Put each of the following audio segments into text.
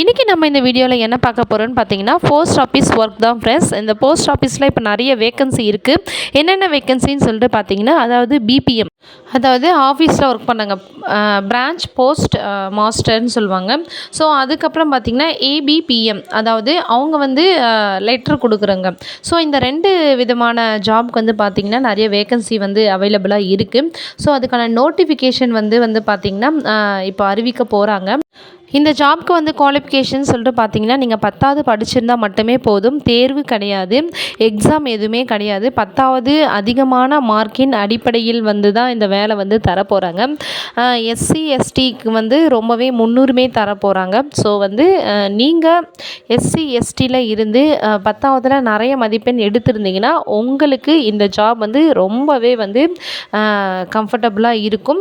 இன்றைக்கி நம்ம இந்த வீடியோவில் என்ன பார்க்க போகிறோம்னு பார்த்தீங்கன்னா போஸ்ட் ஆஃபீஸ் ஒர்க் தான் ஃப்ரெண்ட்ஸ் இந்த போஸ்ட் ஆஃபீஸில் இப்போ நிறைய வேகன்சி இருக்குது என்னென்ன வேகன்சின்னு சொல்லிட்டு பார்த்தீங்கன்னா அதாவது பிபிஎம் அதாவது ஆஃபீஸில் ஒர்க் பண்ணாங்க. பிரான்ச் போஸ்ட் மாஸ்டர்னு சொல்லுவாங்க. ஸோ அதுக்கப்புறம் பார்த்திங்கன்னா ஏபிபிஎம் அதாவது அவங்க வந்து லெட்டர் கொடுக்குறாங்க. ஸோ இந்த ரெண்டு விதமான ஜாப்க்கு வந்து பார்த்திங்கன்னா நிறைய வேகன்சி வந்து அவைலபிளாக இருக்குது ஸோ அதுக்கான நோட்டிஃபிகேஷன் வந்து வந்து பார்த்திங்கன்னா இப்போ அறிவிக்க போகிறாங்க இந்த ஜாப்க்கு வந்து குவாலிஃபிகேஷன் சொல்லிட்டு பார்த்தீங்கன்னா நீங்கள் பத்தாவது படிச்சிருந்தா மட்டுமே போதும். தேர்வு கிடையாது. எக்ஸாம் எதுவுமே கிடையாது. பத்தாவது அதிகமான மார்க்கின் அடிப்படையில் வந்து தான் இந்த வேலை வந்து தரப்போகிறாங்க எஸ்சி எஸ்டிக்கு வந்து ரொம்பவே முன்னுரிமை தரப்போகிறாங்க ஸோ வந்து நீங்கள் எஸ்சி எஸ்டியில் இருந்து பத்தாவதில் பத்தாவதுல நிறைய மதிப்பெண் எடுத்திருந்தீங்கன்னா உங்களுக்கு இந்த ஜாப் வந்து ரொம்பவே வந்து கம்ஃபர்டபுளாக இருக்கும்.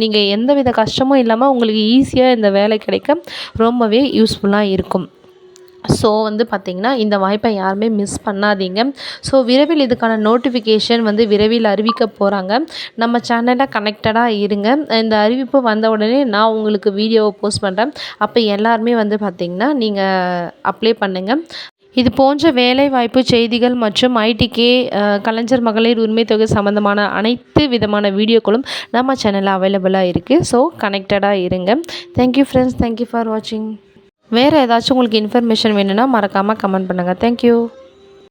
நீங்கள் எந்தவித கஷ்டமும் இல்லாமல் உங்களுக்கு ஈஸியாக இந்த வேலை கிடைக்க ரொம்பவே யூஸ்ஃபுல்லாக இருக்கும். ஸோ வந்து பார்த்திங்கன்னா இந்த வாய்ப்பை யாருமே மிஸ் பண்ணாதீங்க. ஸோ விரைவில் இதுக்கான நோட்டிஃபிகேஷன் வந்து விரைவில் அறிவிக்க போகிறாங்க நம்ம சேனலில் கனெக்டடாக இருங்க. இந்த அறிவிப்பு வந்த உடனே நான் உங்களுக்கு வீடியோவை போஸ்ட் பண்ணுறேன் அப்போ எல்லாருமே வந்து பார்த்திங்கன்னா நீங்கள் அப்ளை பண்ணுங்கள் இது போன்ற வேலைவாய்ப்பு செய்திகள் மற்றும் ஐடிகே கலைஞர் மகளிர் உரிமை தொகை சம்மந்தமான அனைத்து விதமான வீடியோக்களும் நம்ம சேனலில் அவைலபிளாக இருக்குது ஸோ கனெக்டடாக இருங்க. தேங்க்யூ ஃப்ரெண்ட்ஸ் தேங்க்யூ ஃபார் வாட்சிங் வேறு ஏதாச்சும் உங்களுக்கு இன்ஃபர்மேஷன் வேணும்னா மறக்காமல் கமெண்ட் பண்ணுங்கள் தேங்க்யூ